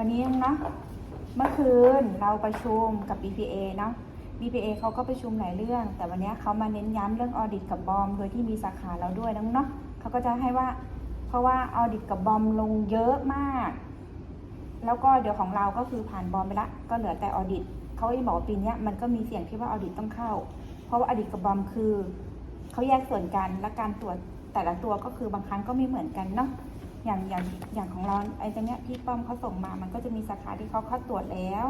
วันนี้เนาะเมื่อคืนเราประชุมกับ BPA เนาะ BPA เขาก็ประชุมหลายเรื่อง แต่วันนี้เขามาเน้นย้ำเรื่องออดิตกับบอม โดยที่มีสาขาเราด้วยนะเนาะเขาก็จะให้ว่า เพราะว่าออดิตกับบอมลงเยอะมาก แล้วก็เดี๋ยวของเราก็คือผ่านบอมไปละก็เหลือแต่ออดิตเขาก็ยังบอกว่าปีนี้มันก็มีเสี่ยงที่ว่าออดิตต้องเข้า เพราะว่าออดิตกับบอมคือเขาแยกส่วนกันและการตรวจแต่ละตัวก็คือบางครั้งก็ไม่เหมือนกันเนาะ อย่างอย่างอย่างของเราไอ้ตัวเนี้ยที่ป้อมเขาส่งมามันก็จะมีสาขาที่เขาเข้าตรวจแล้ว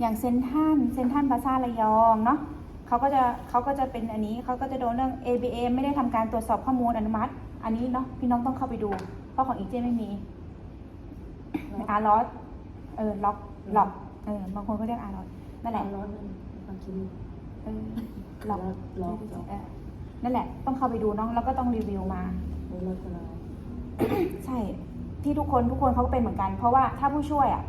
อย่างเซนทรันเซนทรันบาซ่าระยองเนาะเขาก็จะเขาก็จะเป็นอันนี้เขาก็จะโดนเรื่อง ABA ไม่ได้ทำการตรวจสอบข้อมูลอนุมัติ อันนี้เนาะพี่น้องต้องเข้าไปดู เพราะของอีเจไม่มีอาร์ลอสเออล็อกล็อกเออบางคนก็เรียกอาร์ลอสนั่นแหละร้อนเลยความคิดเออล็อกล็อกเออนั่นแหละ ต้องเข้าไปดูเนาะแล้วก็ต้องรีวิวมา ใช่ที่ทุกคนทุกคนเขาก็เป็นเหมือนกัน เพราะว่าถ้าผู้ช่วยอะ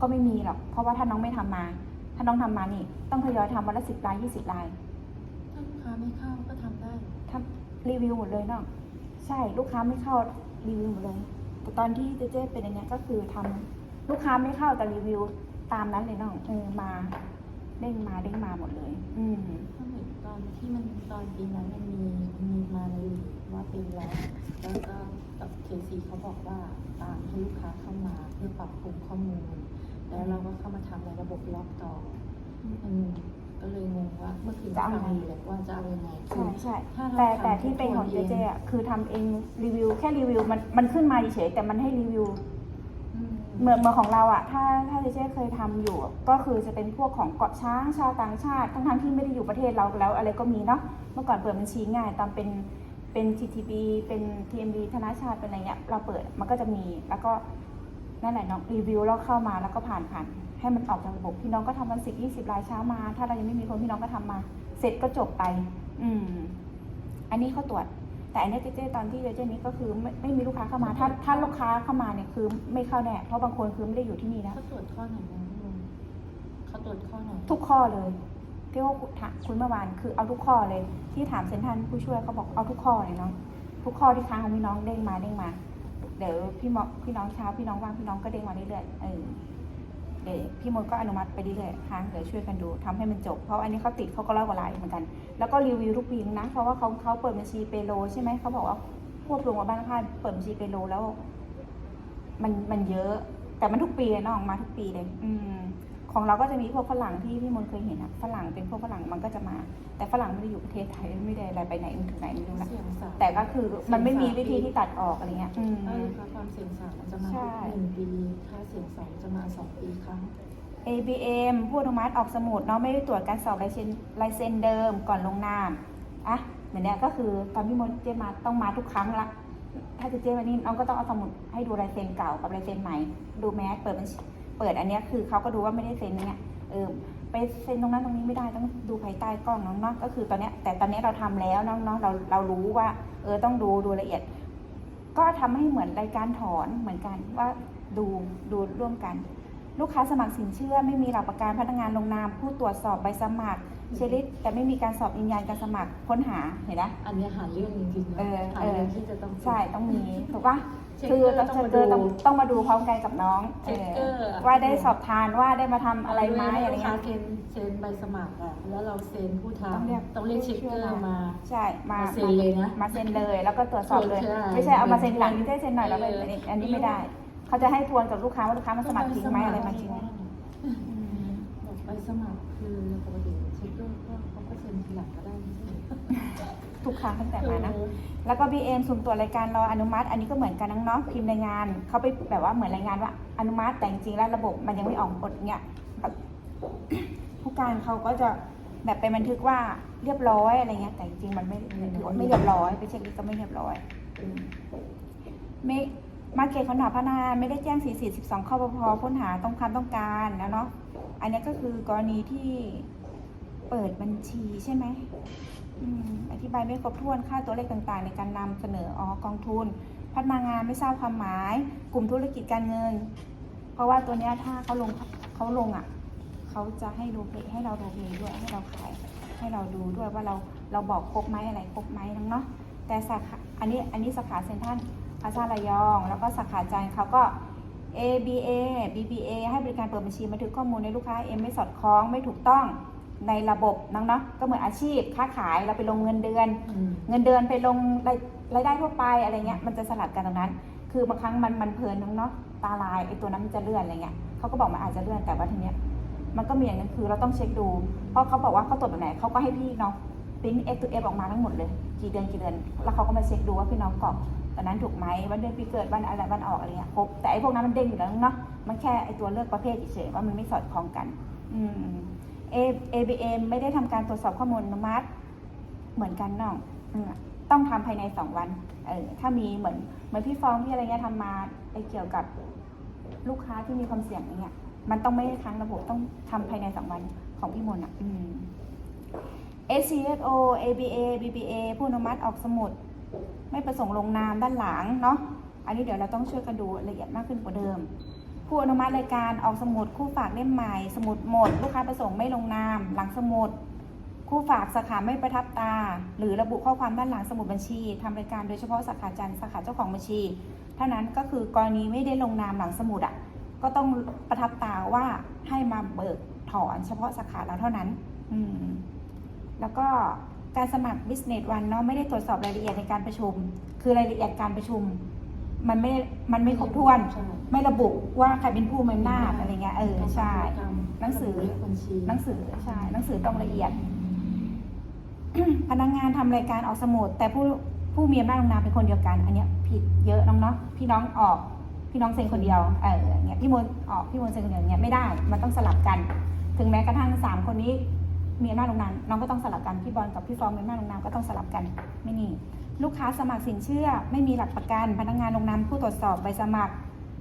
ก็ไม่มีหรอกเพราะว่าถ้าน้องไม่ทำมา ถ้าน้องทำมานี่ ต้องทยอยทำวันละสิบลายยี่สิบลายถ้าลูกค้าไม่เข้าก็ทำได้ทำรีวิวหมดเลยเนาะใช่ลูกค้าไม่เข้ารีวิวหมดเลยแต่ตอนที่เจเจเป็นอย่างเงี้ยก็คือทำลูกค้าไม่เข้าแต่รีวิวตามนั้นเลยเนาะเออมาเด้งมาเด้งมาหมดเลย อืมถ้าเหมือนตอนที่มันตอนปีนั้นมันมีมีมาเลย ว่าเป็นแล้วแล้วก็กับเคซีเขาบอกว่าตามให้ลูกค้าเข้ามาเพื่อปรับปรุงข้อมูล แล้วเราก็เข้ามาทำในระบบล็อกต่ออืมก็เลยงงว่าเมื่อคืนจะเอาฟังไงอยู่แหละว่าจะเอายังไงคืใช่อใช่ถ้าเราแต่ทำแต่ที่เป็นของทุเจกคนเจเองอะคือทำเองรีวิวแค่รีวิวมันมันขึ้นมาเฉยๆแต่มันให้รีวิวอืมเหมือนเมืองของเราอะถ้าถ้าเจเจ๊เคยทำอยู่ก็คือจะเป็นพวกของเกาะช้างชาวต่างชาติทั้งทั้งๆที่ไม่ได้อยู่ประเทศเราแล้วอะไรก็มีเนาะเมื่อก่อนเปิดบัญชีง่าย ตอนเป็น เป็น TTB เป็น TMB ธนาชาติเป็นอะไรเงี้ยเราเปิดมันก็จะมีแล้วก็นั่นแหละน้องรีวิวแล้วเข้ามาแล้วก็ผ่านผ่านให้มันออกจากระบบพี่น้องก็ทำวันสิบยี่สิบรายเช้ามา ถ้าเรายังไม่มีคนพี่น้องก็ทำมา เสร็จก็จบไป อืม อันนี้เขาตรวจ แต่อันเนี้ยเจเจตอนที่เจเจนี้ก็คือไม่ไม่มีลูกค้าเข้ามา ถ้าถ้าลูกค้าเข้ามาเนี่ยคือไม่เข้าแน่เพราะบางคนคือไม่ได้อยู่ที่นี่นะเขาตรวจข้อไหนบ้างพี่ลุงเขาตรวจข้อไหนทุกข้อเลย ที่ว่าคุณเมื่อวานคือเอาทุกข้อเลย ที่ถามเซนทันผู้ช่วยเขาบอกเอาทุกข้อเลยเนาะทุกข้อที่ค้างของพี่น้องเด้งมาเด้งมา เดี๋ยวพี่มอพี่น้องเช้าพี่น้องว่างพี่น้องก็เด้งมาเรื่อยๆเออเดี๋ยวพี่มดก็อนุมัติไปเรื่อยๆค้างเดี๋ยวช่วยกันดูทำให้มันจบ เพราะอันนี้เขาติดเขาก็ร้อยกว่าลายเหมือนกัน แล้วก็รีวิวทุกปีนะ เพราะว่าเขาเขาเปิดบัญชีเปโลใช่ไหมเขาบอกว่าพวกโรงพยาบ้าลค่ายเปิดบัญชีเปโลแล้ว มันมันเยอะ แต่มันทุกปีนาะออกมาทุกปีเลย อืม ของเราก็จะมีพวกฝรั่งที่พี่มนต์เคยเห็นอะฝรั่งเป็นพวกฝรั่งมันก็จะมา แต่ฝรั่งไม่ได้อยู่ประเทศไทยไม่ได้อะไรไปไหนมันถึงไหนไม่รู้นะเสี่ยงสารแต่ก็คือมันไม่มีวิธีที่ตัดออกอะไรเงี้ยอืม เออค่ะความเสี่ยงสารมันจะมาใช่ หนึ่งปีค่าเสี่ยงสองจะมาสองปีครั้ง ABM ผู้อนุมัติออกสมุดเนาะไม่ได้ตรวจการสอบลายเซ็นลายเซ็นเดิมก่อนลงนามอะเหมือนเนี้ยก็คือตอนพี่มนต์เจมาต้องมาทุกครั้งละถ้าจะเจวันนี้น้องก็ต้องเอาสมุดให้ดูลายเซ็นเก่ากับลายเซ็นใหม่ ดูแมสเปิดบัญชี เปิดอันเนี้ยคือเขาก็ดูว่าไม่ได้เซ็นเนี่ยเออไปเซ็นตรงนั้นตรงนี้ไม่ได้ต้องดูภายใต้กล้องน้องเนาะก็คือตอนเนี้ยแต่ตอนเนี้ยเราทำแล้วน้องเนาะเราเรารู้ว่า เออต้องดูดูละเอียด ก็ทำให้เหมือนรายการถอนเหมือนกันว่าดูดูร่วมกัน ลูกค้าสมัครสินเชื่อ ไม่มีหลักประกันพนักงานลงนาม ผู้ตรวจสอบใบสมัครเชลิตแต่ไม่มีการสอบยืนยันการสมัครค้นหาเห็นไหมอันเนี้ยหาเรื่องจริงๆนะเออหาเออเรื่องที่จะต้องใช่ต้องมีถูกปะเช็ คคือเกอร์ต้องต้องเจอมาดูต้องต้องมาดูพร้อมกันกับน้องเช็คเกอร์อะว่าได้สอบทานว่าได้มาทำอะไรไหมอะไรลูกเงี้ค้ายเซ็นเซ็นใบสมัครอะแล้วเราเซ็นผู้ต้องเรียกทำต้องเรียกเช็คเกอร์มา ใช่มามาเซ็นเลยนะมาเซ็นเลยแล้วก็ตรวจสอบเลยใช่ไม่ใช่เอามาเซ็นหลังนี่ได้เซ็นหน่อยแล้วไปเอออันนี้ไม่ได้ เขาจะให้ทวนกับลูกค้าว่าลูกค้ามาสมัครจริงไหมอะไรมาจริงไหมบอกใบสมัครคือปกติเช็คเกอร์ก็เขาก็เซ็นทีหลังก็ได้ไม่ใช่เหรอ ทุกครั้งตั้งแต่มานะเออแล้วก็ BM สุ่มตรวจรายการรออนุมัติ อันนี้ก็เหมือนกันน้องๆพิมพ์รายงานเขาไปแบบว่าเหมือนรายงานว่าอนุมัติแต่จริงๆแล้วระบบมันยังไม่ออกกฎเนี่ยผู้การเขาก็จะแบบไปบันทึกว่าเรียบร้อยอะไรเงี้ยแต่จริงๆมันไม่ถือว่าไม่เรียบร้อยไปเช็คลิสต์ก็ไม่เรียบร้อยอืมไม่มาเก็ตค้นหาพนักงานไม่ได้แจ้ง 4 4 12 ข้อปพค้นหาต้องความต้องการนะเนาะ อันนี้ก็คือกรณีที่เปิดบัญชีใช่ไหม อธิบายไม่ครบถ้วนค่าตัวเลขต่างๆ ในการนำเสนออ๋อกองทุน พัฒนักงานไม่ทราบความหมาย กลุ่มธุรกิจการเงิน เพราะว่าตัวนี้ถ้าเขาลงเขาลงอะเขาจะให้โรลเพให้เราโรลเพด้วยให้เราขายให้เราดูด้วยว่าเราเราบอกครบไหมอะไรครบไหมน้งเนาะแต่สาขาอันนี้อันนี้สาขาเซ็นทรัลพาซาระยอง แล้วก็สาขาจานเขาก็ ABA BBA ให้บริการเปิดบัญชีบันทึกข้อมูลในลูกค้าเอ็มไม่สอดคล้องไม่ถูกต้อง ในระบบน้องเนาะก็เหมือนอาชีพค้าขายเราไปลงเงินเดือนอืมเงินเดือนไปลงรายรายได้ทั่วไปอะไรเงี้ยมันจะสลับกันตรงนั้น คือบางครั้งมันมันเพลินน้องเนาะตาลายไอ้ตัวนั้นมันจะเลื่อนอะไรเงี้ยเขาก็บอกมันอาจจะเลื่อนแต่ว่าทีเนี้ยมันก็มีอย่างหนึงคือเราต้องเช็คดู เพราะเขาบอกว่าเขาตรวจแบบไหนเขาก็ให้พี่น้องปริ้น X to F ออกมาทั้งหมดเลย กี่เดือนกี่เดือน แล้วเขาก็มาเช็คดูว่าพี่น้องกรอกตอนนั้นถูกไหมวันเดือนปีเกิดวันอะไรวันออกอะไรเงี้ยครบแต่ไอ้พวกนั้นมันเด้งอยู่แล้วเนาะมันแค่ไอ้ตัวเลือกประเภทเฉยๆว่ามันไม่สอดคล้องกัน อืม A ABM ไม่ได้ทำการตรวจสอบข้อมูลอนุมัติเหมือนกันน้องต้องทำภายในสองวัน เออ ถ้ามีเหมือนเหมือนพี่ฟองพี่อะไรเงี้ยทำมาไอเกี่ยวกับลูกค้าที่มีความเสี่ยงอย่างเงี้ย มันต้องไม่ได้ค้างระบบต้องทำภายในสองวันของพี่มนต์อะ อืม ACSO ABA BBA ผู้อนุมัติออกสมุด ไม่ประสงค์ลงนามด้านหลังเนาะ อันนี้เดี๋ยวเราต้องช่วยกันดูละเอียดมากขึ้นกว่าเดิม ผู้อนุมัติรายการออกสมุดคู่ฝากเล่มใหม่ สมุดหมด ลูกค้าประสงค์ไม่ลงนาม หลังสมุด คู่ฝากสาขาไม่ประทับตา หรือระบุข้อความด้านหลังสมุดบัญชีทำรายการโดยเฉพาะสาขาจันทร์สาขาเจ้าของบัญชี เท่านั้นก็คือกรณีไม่ได้ลงนามหลังสมุดอะก็ต้องประทับตาว่าให้มาเบิกถอนเฉพาะสาขาเราเท่านั้น อืม แล้วก็การสมัคร business one เนาะไม่ได้ตรวจสอบรายละเอียดในการประชุม คือรายละเอียดการประชุม มันไม่มันไม่ครบถ้วน ใช่ ไม่ระบุว่าใครเป็นผู้มีอำนาจอะไรเงี้ยเออใช่ หนังสือเลขบัญชีหนังสือใช่หนังสือต้องละเอียด พนักงานทำรายการออกสมุด แต่ผู้ผู้มีอำนาจลงนามเป็นคนเดียวกัน อันเนี้ยผิดเยอะน้องเนาะพี่น้องออกพี่น้องเซ็นคนเดียวเออเงี้ยพี่มนต์ออกพี่มนต์เซ็นคนเดียวเงี้ยไม่ได้ มันต้องสลับกัน ถึงแม้กระทั่งสามคนนี้มีอำนาจลงนามน้องก็ต้องสลับกันพี่บอลกับพี่ฟองมีอำนาจลงนามก็ต้องสลับกันไม่นี่ ลูกค้าสมัครสินเชื่อ ไม่มีหลักประกัน พนักงานลงนามผู้ตรวจสอบใบสมัคร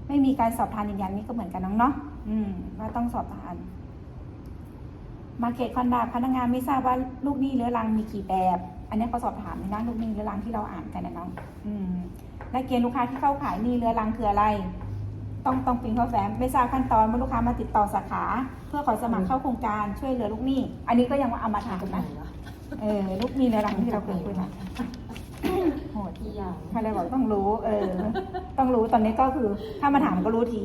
ไม่มีการสอบทานยืนยันนี่ก็เหมือนกันน้องเนาะอืมว่าต้องสอบทานมาเก็ตคอนดาพนักงานไม่ทราบว่าลูกหนี้เรื้อรังมีกี่แบบ อันนี้เขาสอบถามในด้านลูกหนี้เรื้อรังที่เราอ่านกันนะน้อง อืมและเกณฑ์ลูกค้าที่เข้าขายหนี้เรื้อรังคืออะไร ต้องต้องปริ้นข้อแฟ้มไม่ทราบขั้นตอนเมื่อลูกค้ามาติดต่อสาขา เพื่อขอสมัครเข้าโครงการช่วยเหลือลูกหนี้ อันนี้ก็ยังว่าเอามาถามตรงไหนนะวะเออลูกหนี้เรื้อรังที่เราเคยคุยมา โหดที่อย่างใครเลยบอกต้องรู้ เออ ต้องรู้ตอนนี้ก็คือ ถ้ามาถามก็รู้ที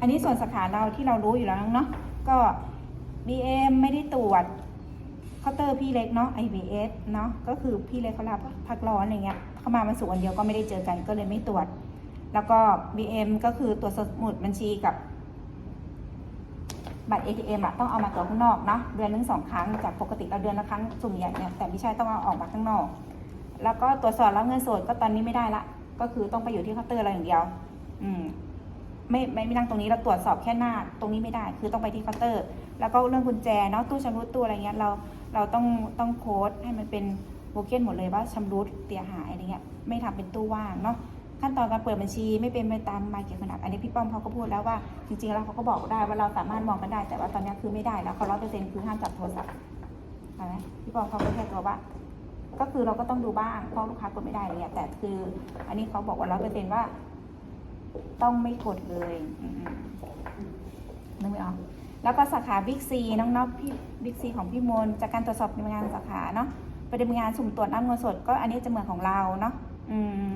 อันนี้ส่วนสาขาเราที่เรารู้อยู่แล้วเนาะก็ BM ไม่ได้ตรวจเคาน์เตอร์พี่เล็กเนาะ IBS เนาะก็คือพี่เล็กเขาลาพักร้อนอะไรเงี้ยเข้ามามาสู่วันเดียวก็ไม่ได้เจอกันก็เลยไม่ตรวจ แล้วก็ BM ก็คือตรวจสมุดบัญชีกับบัตร ATM อะต้องเอามาตรวจข้างนอกเนาะเดือนหนึงสองครั้งจากปกติเราเดือนละครั้งสุ่มใหญ่เนี่ยแต่ไม่ใช่ต้องเอาออกมาข้างนอก แล้วก็ตรวจสอบแล้วเงินสดก็ตอนนี้ไม่ได้ละ ก็คือต้องไปอยู่ที่เคาน์เตอร์เราอย่างเดียว อืม ไม่ไม่ไม่นั่งตรงนี้เราตรวจสอบแค่หน้า ตรงนี้ไม่ได้ คือต้องไปที่เคาน์เตอร์ แล้วก็เรื่องกุญแจเนาะตู้ชำรุดตู้อะไรเงี้ยเราเราต้องต้องโค้ดให้มันเป็นโบเก้นหมดเลยว่าชำรุดเสียหายอะไรเงี้ยไม่ทำเป็นตู้ว่างเนาะขั้นตอนการเปิดบัญชีไม่เป็นไปตามมาเกี่ยวขนาดอันนี้พี่ป้อมเขาก็พูดแล้วว่าจริงๆแล้วเขาก็บอกได้ว่าเราสามารถมองกันได้แต่ว่าตอนนี้คือไม่ได้แล้วเขาร้อยเปอร์เซ็นต์คือห้ามจับโทรศัพท์เห็นไหมพี่ป้อมเขาก็แค่ตัวว่า ก็คือเราก็ต้องดูบ้างเพราะลูกค้ากดไม่ได้เงี้ยแต่คือ อันนี้เขาบอกว่าร้อยเปอร์เซ็นต์ว่า ต้องไม่กดเลยนึกไม่ออกแล้วก็สาขาบิ๊กซีน้องๆพี่บิ๊กซีของพี่มนจากการตรวจสอบในงานสาขาเนาะปฏิบัติงานสุ่มตรวจน้ำเงินสดก็อันนี้จะเหมือนของเราเนาะอืม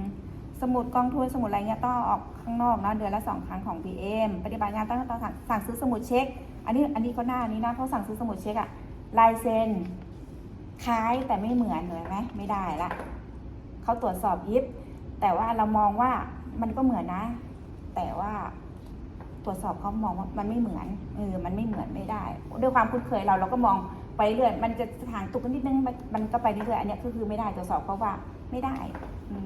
สมุดกองทุนสมุดอะไรเงี้ยต้องออกข้างนอกเนาะเดือนละสองครั้งของ PM ปฏิบัติงานต้องต้องสั่งสั่งซื้อสมุดเช็ค อันนี้อันนี้ก็หน้านี้นะเพราะสั่งซื้อสมุดเช็คอะลายเซ็น คล้ายแต่ไม่เหมือนเห็นไหมไม่ได้ละเขาตรวจสอบยิบ แต่ว่าเรามองว่ามันก็เหมือนนะ แต่ว่าตรวจสอบเขามองว่ามันไม่เหมือนเออมันไม่เหมือนไม่ได้ ด้วยความคุ้นเคยเราเราก็มองไปเรื่อยมันจะถางตุกนิดนึงมันก็ไปเรื่อยอันนี้ก็คือไม่ได้ตรวจสอบเพราะว่าไม่ได้อื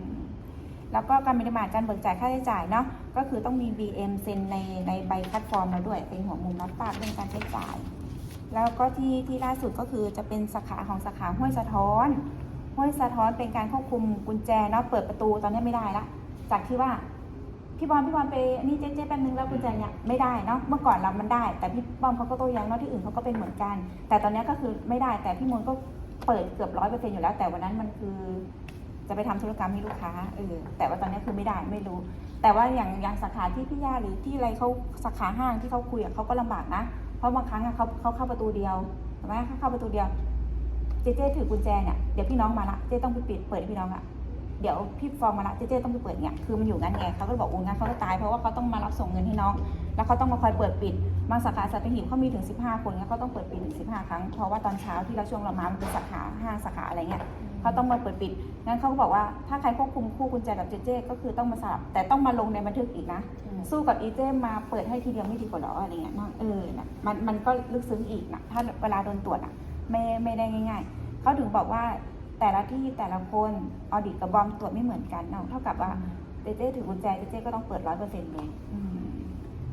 แล้วก็การบริมาการเบิกจ่ายค่าใช้จ่ายเนาะก็คือต้องมี BM เซ็นในในใบคัดฟอร์มมาด้วยเป็นหัวมุมรับทราบเรื่องการใช้จ่าย แล้วก็ที่ที่ล่าสุดก็คือจะเป็นสาขาของสาขาห้วยสะท้อน ห้วยสะท้อนเป็นการควบคุมกุญแจเนาะเปิดประตูตอนนี้ไม่ได้ละ จากที่ว่าพี่บอลพี่บอลไปนี่เจ๊เจ๊แป๊บนึงแล้วกุญแจเนี่ยไม่ได้เนาะเมื่อก่อนเรามันได้ แต่พี่บอลเขาก็โต้แย้งเนาะที่อื่นเขาก็เป็นเหมือนกัน แต่ตอนนี้ก็คือไม่ได้แต่พี่มนก็เปิดเกือบร้อยเปอร์เซ็นต์อยู่แล้ว แต่วันนั้นมันคือจะไปทำธุรกรรมให้ลูกค้าเออแต่ว่าตอนนี้คือไม่ได้ไม่รู้ แต่ว่าอย่างอย่างสาขาที่พี่ย่าหรือที่อะไรเขาสาขาห้างที่เขาคุยเขาก็ลำบากนะ ราะบางครั้งเขาเขาเข้าประตูเดียวถูกไหมเขาเข้าประตูเดียว เจเจถือกุญแจเนี่ยเดี๋ยวพี่น้องมาละเจต้องไปปิดเปิดให้พี่น้องอะเดี๋ยวพี่ฟองมาละเจ๊เจต้องไปเปิดเนี่ยคือมันอยู่งั้นไงเขาก็บอกอุ้งั้นเขาก็ตายเพราะว่าเขาต้องมารับส่งเงินให้น้อง แล้วเขาต้องมาคอยเปิดปิดบางสาขาสัตหีบเขามีถึง 15 คนแล้วเขาต้องเปิดปิดถึง15 ครั้งเพราะว่าตอนเช้าที่เราช่วงเรามามันเป็นสาขาห้าสาขาอะไรเงี้ย เขาต้องมาเปิดปิด งั้นเขาก็บอกว่าถ้าใครควบคุมคู่กุญแจแบบเจเจก็คือต้องมาสลับ แต่ต้องมาลงในบันทึกอีกนะ สู้กับอีเจมาเปิดให้ทีเดียวไม่ดีกว่าหรออะไรเงี้ยเนาะเออนะมันมันก็ลึกซึ้งอีกนะถ้าเวลาโดนตรวจอะไม่ไม่ได้ง่าย ๆ เขาถึงบอกว่าแต่ละที่แต่ละคนออดิตกับบอมตรวจไม่เหมือนกันเนาะเท่ากับว่าเจเจถือกุญแจเจเจก็ต้องเปิดร้อยเปอร์เซ็นต์เลยอืม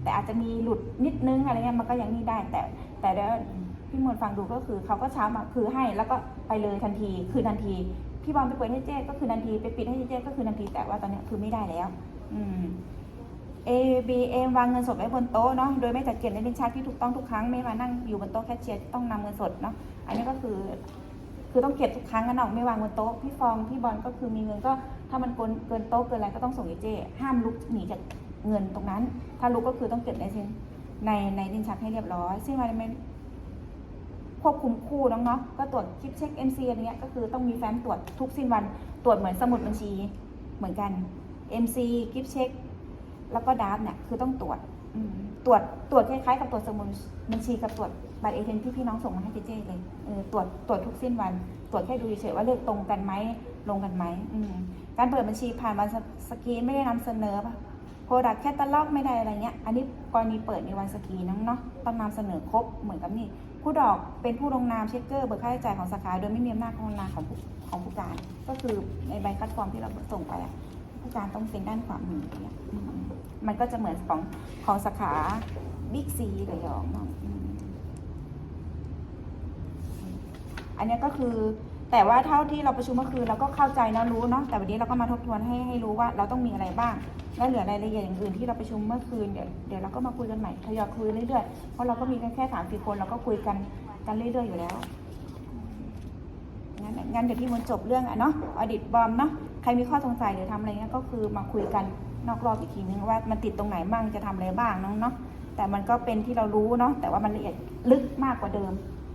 แต่อาจจะมีหลุดนิดนึงอะไรเงี้ยมันก็ยังนี่ได้แต่ แต่เดี๋ยวพี่มวลฟังดูก็คือเขาก็เช้ามาคือให้แล้วก็ไปเลยทันที คือทันทีพี่บอลไปเปิดให้เจ๊ก็คือทันทีไปปิดให้เจ๊ก็คือทันทีแต่ว่าตอนนี้คือไม่ได้แล้ว อืม A B M วางเงินสดไว้บนโต๊ะเนาะโดยไม่จัดเก็บในลิ้นชักที่ถูกต้องทุกครั้งไม่มานั่งอยู่บนโต๊ะแคชเชียร์ต้องนำเงินสดเนาะอันนี้ก็คือคือต้องเก็บทุกครั้งกันเนาะไม่วางบนโต๊ะพี่ฟองพี่บอลก็คือมีเงินก็ถ้ามันเกินเกินโต๊ะเกินอะไรก็ต้องส่งให้เจ๊ห้ามลุกหนีจากเงินตรงนั้น ถ้าลุกก็คือต้องเก็บในเซนในในลิ้นชักให้เรียบร้อยซึ่งมันไม่ ควบคุมคู่น้องเนาะก็ตรวจคิดเช็ค MC อะไรเงี้ยก็คือต้องมีแฟ้มตรวจทุกสิ้นวันตรวจเหมือนสมุดบัญชีเหมือนกัน MC กิฟเช็ค แล้วก็ดาฟเนี่ยคือต้องตรวจตรวจตรวจคล้ายๆกับตรวจสมุดบัญชีกับตรวจบัตรเอเทนที่พี่น้องส่งมาให้เจเจเลยตรวจตรวจทุกสิ้นวัน ตรวจแค่ดูเฉยๆว่าเลขตรงกันไหมลงกันไหมการเปิดบัญชีผ่านวันสกีนไม่ได้นำเสนอโปรดักแคตตาล็อกไม่ได้อะไรเงี้ย อันนี้กรณีเปิดในวันสกีนน้องเนาะต้องนำเสนอครบเหมือนกับนี่ ผู้ดอกเป็นผู้ลงนามเช็คเกอร์เบิกค่าใช้จ่ายของสาขาโดยไม่มีอำนาจลงนาของผู้ของผู้การ ก็คือในใบคัดกรองที่เราส่งไปอะผู้การต้องเซ็นด้านขวามืออย่างเงี้ยอืมมันก็จะเหมือนของของสาขาบิ๊กซีระยองเนาะอืมอันนี้ก็คือแต่ว่าเท่าที่เราประชุมเมื่อคืนเราก็เข้าใจนะรู้เนาะแต่วันนี้เราก็มาทบทวนให้ให้รู้ว่าเราต้องมีอะไรบ้าง แล้วเหลือรายละเอียดอย่างอื่นที่เราประชุมเมื่อคืนเดี๋ยวเดี๋ยวเราก็มาคุยกันใหม่ทยอยคุยเรื่อยๆเพราะเราก็มีกันแค่สามสี่คนเราก็คุยกันกันเรื่อยๆอยู่แล้วงั้นงั้นเดี๋ยวพี่มนจบเรื่องอะเนาะอดิตบอมเนาะใครมีข้อสงสัยหรือทำอะไรเงี้ยก็คือมาคุยกันนอกรอบอีกทีนึงว่ามันติดตรงไหนบ้างจะทำอะไรบ้างเนาะเนาะแต่มันก็เป็นที่เรารู้เนาะแต่ว่ามันละเอียดลึกมากกว่าเดิม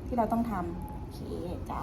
ที่เราต้องทำโอเคจ้า